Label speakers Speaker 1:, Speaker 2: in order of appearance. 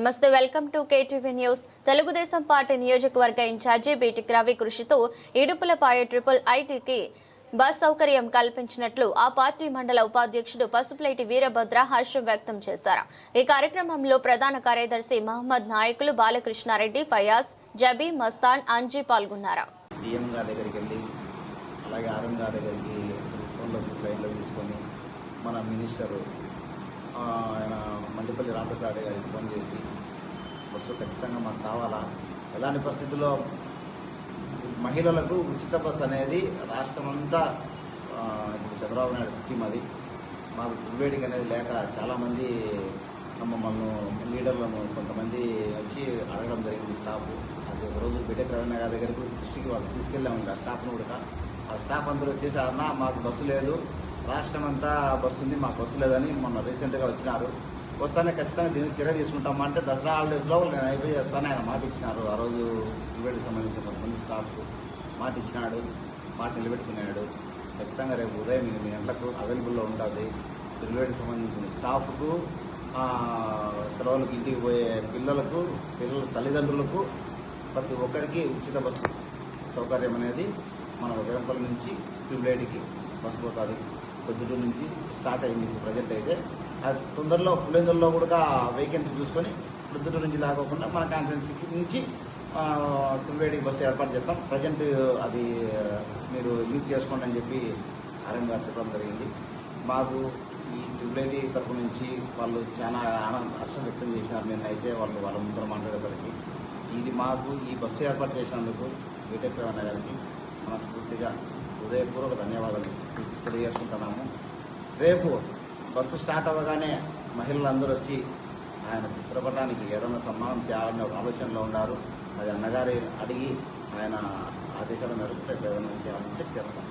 Speaker 1: నమస్తే welcome to KTV news. Telugu Desam party నియోజకవర్గ incharge బీటిక్ Ravi కృషితో ఇడుపులపాయ ట్రిపుల్ ఐటీకి బస్ సౌకర్యం కల్పించినట్లు ఆ పార్టీ మండల ఉపాధ్యక్షుడు పసుపులేటి వీరభద్ర హర్షం వ్యక్తం చేశారు. ఈ కార్యక్రమంలో ప్రధాన కార్యదర్శి మహమ్మద్ నాయకులు బాలకృష్ణారెడ్డి ఫయాజ్ జబీ మస్తాన్ అంజీ పాల్గొన్నారు.
Speaker 2: మన మినిస్టరు ఆయన మండిపల్లి రామప్రసాద్ గారికి ఫోన్ చేసి బస్సు ఖచ్చితంగా మాకు కావాలా? ఎలాంటి పరిస్థితుల్లో మహిళలకు ఉచిత బస్సు అనేది రాష్ట్రం అంతా ఇప్పుడు చంద్రబాబు నాయుడు స్కీమ్ అది మాకు తువ్వేడికి అనేది లేక చాలామంది మమ్మల్ని లీడర్లను కొంతమంది వచ్చి అడగడం జరిగింది స్టాఫ్. అది ఒక రోజు బిటెక్ గారి దగ్గరకు దృష్టికి వాళ్ళు తీసుకెళ్ళాము ఆ స్టాఫ్ను కూడా. ఆ స్టాఫ్ అందరూ వచ్చేసి అన్న మాకు బస్సు లేదు. రాష్ట్రం అంతా బస్సు ఉంది మాకు బస్సు లేదని మొన్న రీసెంట్గా వచ్చినారు. వస్తానే ఖచ్చితంగా దీనికి చర్య తీసుకుంటామా అంటే దసరా హాలిడేస్లో నేను అయిపోయి చేస్తాను ఆయన మాట ఇచ్చినారు. ఆ రోజు ఈవెంట్కి సంబంధించిన కొంతమంది స్టాఫ్ మాట ఇచ్చినాడు మాట నిలబెట్టుకున్నాడు. ఖచ్చితంగా రేపు ఉదయం ఎనిమిది గంటలకు అవైలబుల్లో ఉంటుంది. రిలేటెడ్ సంబంధించిన స్టాఫ్కు సెలవులకు ఇంటికి పోయే పిల్లలకు పిల్లల తల్లిదండ్రులకు ప్రతి ఒక్కరికి ఉచిత బస్సు సౌకర్యం అనేది మన ఉదయంపల్లి నుంచి ట్యూబ్లైట్కి బస్సు పోతుంది. పొద్దుటూరు నుంచి స్టార్ట్ అయింది ప్రజెంట్ అయితే. తొందరలో పులిందల్లో కూడా వేకెన్సీ చూసుకొని పొద్దుటూరు నుంచి లేకోకుండా మన కాన్స్టిట్యూన్సీ నుంచి తుల్వేడికి బస్సు ఏర్పాటు చేస్తాం. ప్రజెంట్ అది మీరు యూజ్ చేసుకోండి అని చెప్పి ఆర్ఎం గారు చెప్పడం జరిగింది. మాకు ఈ తుల్వేడి తరపు నుంచి వాళ్ళు చాలా ఆనంద హర్షం వ్యక్తం చేసినారు నిన్నైతే వాళ్ళు వాళ్ళ ముందర మాట్లాడేసరికి. ఇది మాకు ఈ బస్సు ఏర్పాటు చేసినందుకు బీటెక్ అన్న గారికి మనస్ఫూర్తిగా హృదయపూర్వక ధన్యవాదాలు తెలియజేసుకుంటున్నాము. రేపు బస్సు స్టార్ట్ అవ్వగానే మహిళలందరూ వచ్చి ఆయన చిత్రపటానికి ఏదైనా సన్మానం చేయాలనే ఒక ఆలోచనలో ఉన్నారు. అది అన్నగారి అడిగి ఆయన ఆదేశాల మేరకు ఏదైనా చేయాలంటే చేస్తాం.